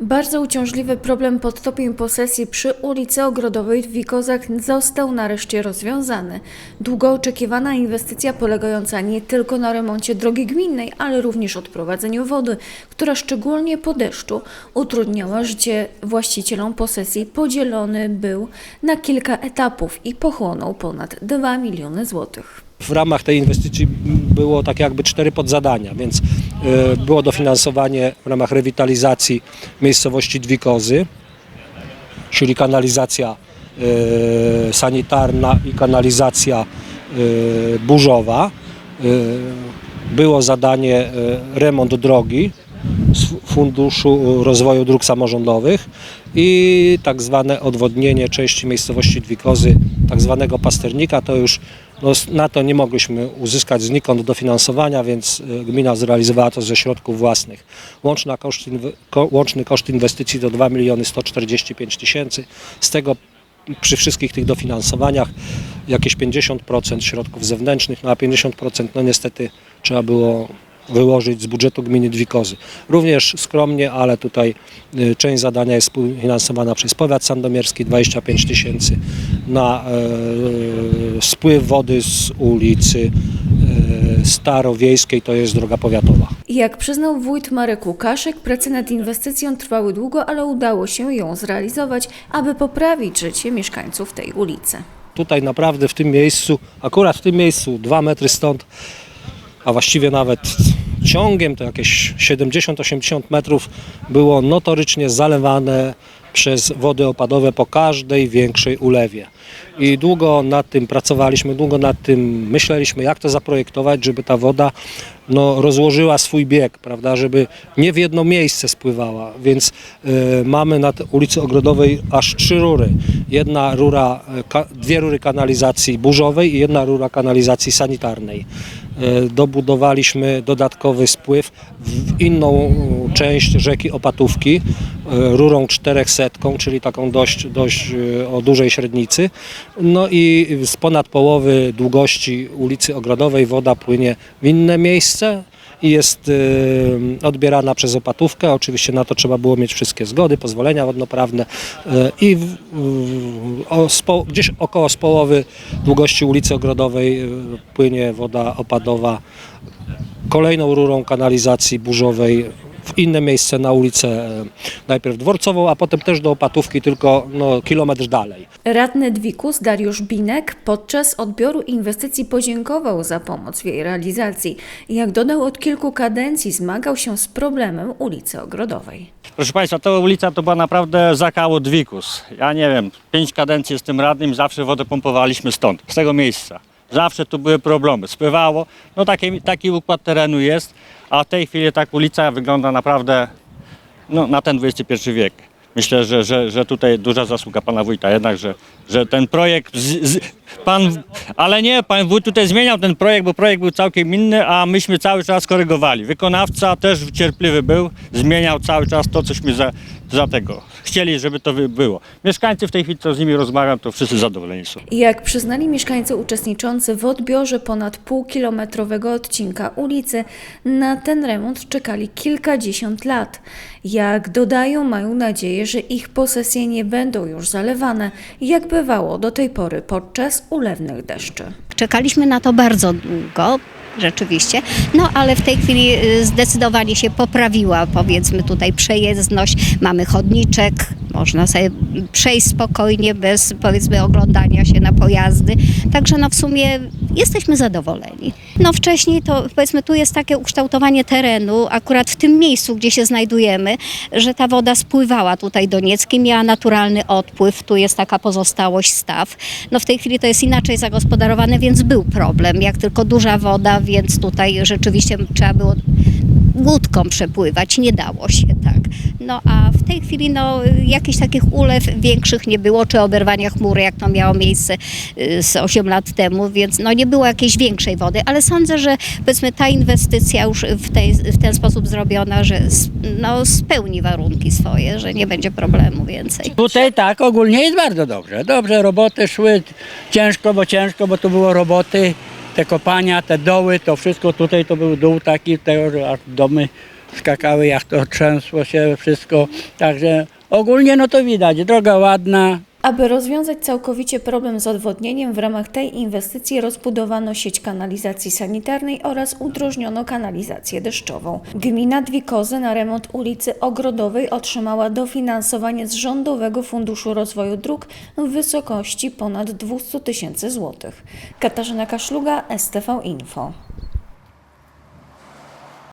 Bardzo uciążliwy problem podtopień posesji przy ulicy Ogrodowej w Wikozach został nareszcie rozwiązany. Długo oczekiwana inwestycja polegająca nie tylko na remoncie drogi gminnej, ale również odprowadzeniu wody, która szczególnie po deszczu utrudniała życie właścicielom posesji, podzielony był na kilka etapów i pochłonął ponad 2 miliony złotych. W ramach tej inwestycji było tak jakby cztery podzadania, więc było dofinansowanie w ramach rewitalizacji miejscowości Dwikozy, czyli kanalizacja y, sanitarna i kanalizacja y, burzowa. Było zadanie remont drogi z Funduszu Rozwoju Dróg Samorządowych i tak zwane odwodnienie części miejscowości Dwikozy, tak zwanego pasternika, to już no, na to nie mogliśmy uzyskać znikąd dofinansowania, więc y, gmina zrealizowała to ze środków własnych. Łączna koszt, łączny koszt inwestycji to 2 miliony 145 tysięcy. Z tego przy wszystkich tych dofinansowaniach jakieś 50% środków zewnętrznych, no a 50% no niestety trzeba było wyłożyć z budżetu gminy Dwikozy. Również skromnie, ale tutaj y, część zadania jest współfinansowana przez powiat sandomierski 25 tysięcy na e, spływ wody z ulicy e, Starowiejskiej, to jest droga powiatowa. Jak przyznał wójt Marek Łukaszek, prace nad inwestycją trwały długo, ale udało się ją zrealizować, aby poprawić życie mieszkańców tej ulicy. Tutaj naprawdę w tym miejscu, akurat w tym miejscu, dwa metry stąd, a właściwie nawet ciągiem to jakieś 70-80 metrów było notorycznie zalewane przez wody opadowe po każdej większej ulewie. I długo nad tym pracowaliśmy, długo nad tym myśleliśmy, jak to zaprojektować, żeby ta woda no, rozłożyła swój bieg, prawda, żeby nie w jedno miejsce spływała. Więc e, mamy na ulicy Ogrodowej aż trzy rury. Jedna rura, e, dwie rury kanalizacji burzowej i jedna rura kanalizacji sanitarnej. E, dobudowaliśmy dodatkowy spływ w inną część rzeki Opatówki e, rurą 400, czyli taką dość, dość e, o dużej średnicy. No i z ponad połowy długości ulicy Ogrodowej woda płynie w inne miejsce i jest e, odbierana przez opatówkę. Oczywiście na to trzeba było mieć wszystkie zgody, pozwolenia wodnoprawne i w, w, o, spo, gdzieś około z połowy długości ulicy Ogrodowej płynie woda opadowa kolejną rurą kanalizacji burzowej w inne miejsce na ulicę e, najpierw dworcową, a potem też do opatówki, tylko no, kilometr dalej. Radny Dwikus Dariusz Binek podczas odbioru inwestycji podziękował za pomoc w jej realizacji. Jak dodał, od kilku kadencji zmagał się z problemem ulicy Ogrodowej. Proszę Państwa, ta ulica to była naprawdę zakało Dwikus. Ja nie wiem, pięć kadencji jestem radnym, zawsze wodę pompowaliśmy stąd, z tego miejsca. Zawsze tu były problemy, spływało, no taki, taki układ terenu jest, a w tej chwili tak ulica wygląda naprawdę no, na ten XXI wiek. Myślę, że, że, że tutaj duża zasługa pana wójta jednak, że, że ten projekt, z, z, pan, ale nie, pan wójt tutaj zmieniał ten projekt, bo projekt był całkiem inny, a myśmy cały czas korygowali. Wykonawca też cierpliwy był, zmieniał cały czas to, cośmy za, za tego chcieli, żeby to było. Mieszkańcy w tej chwili, co z nimi rozmawiam, to wszyscy zadowoleni są. Jak przyznali mieszkańcy uczestniczący w odbiorze ponad półkilometrowego odcinka ulicy, na ten remont czekali kilkadziesiąt lat. Jak dodają, mają nadzieję, że ich posesje nie będą już zalewane, jak bywało do tej pory podczas ulewnych deszczy. Czekaliśmy na to bardzo długo, rzeczywiście, no ale w tej chwili y, zdecydowanie się poprawiła, powiedzmy tutaj przejezdność, mamy chodniczek, można sobie przejść spokojnie bez powiedzmy oglądania się na pojazdy, także no w sumie jesteśmy zadowoleni. No wcześniej to powiedzmy tu jest takie ukształtowanie terenu, akurat w tym miejscu, gdzie się znajdujemy, że ta woda spływała tutaj do Niecki, miała naturalny odpływ, tu jest taka pozostałość staw. No w tej chwili to jest inaczej zagospodarowane, więc był problem, jak tylko duża woda, więc tutaj rzeczywiście trzeba było łódką przepływać, nie dało się tak. No a w tej chwili no, jakichś takich ulew większych nie było, czy oberwania chmury, jak to miało miejsce y, z 8 lat temu, więc no, nie było jakiejś większej wody, ale sądzę, że powiedzmy ta inwestycja już w, tej, w ten sposób zrobiona, że no, spełni warunki swoje, że nie będzie problemu więcej. Tutaj tak, ogólnie jest bardzo dobrze. Dobrze, roboty szły ciężko, bo ciężko, bo tu było roboty, te kopania, te doły, to wszystko tutaj to był dół taki, te domy skakały, jak to trzęsło się wszystko. Także ogólnie no to widać, droga ładna, Aby rozwiązać całkowicie problem z odwodnieniem, w ramach tej inwestycji rozbudowano sieć kanalizacji sanitarnej oraz udrożniono kanalizację deszczową. Gmina Dwikozy na remont ulicy Ogrodowej otrzymała dofinansowanie z Rządowego Funduszu Rozwoju Dróg w wysokości ponad 200 tysięcy złotych. Katarzyna Kaszluga, STV Info.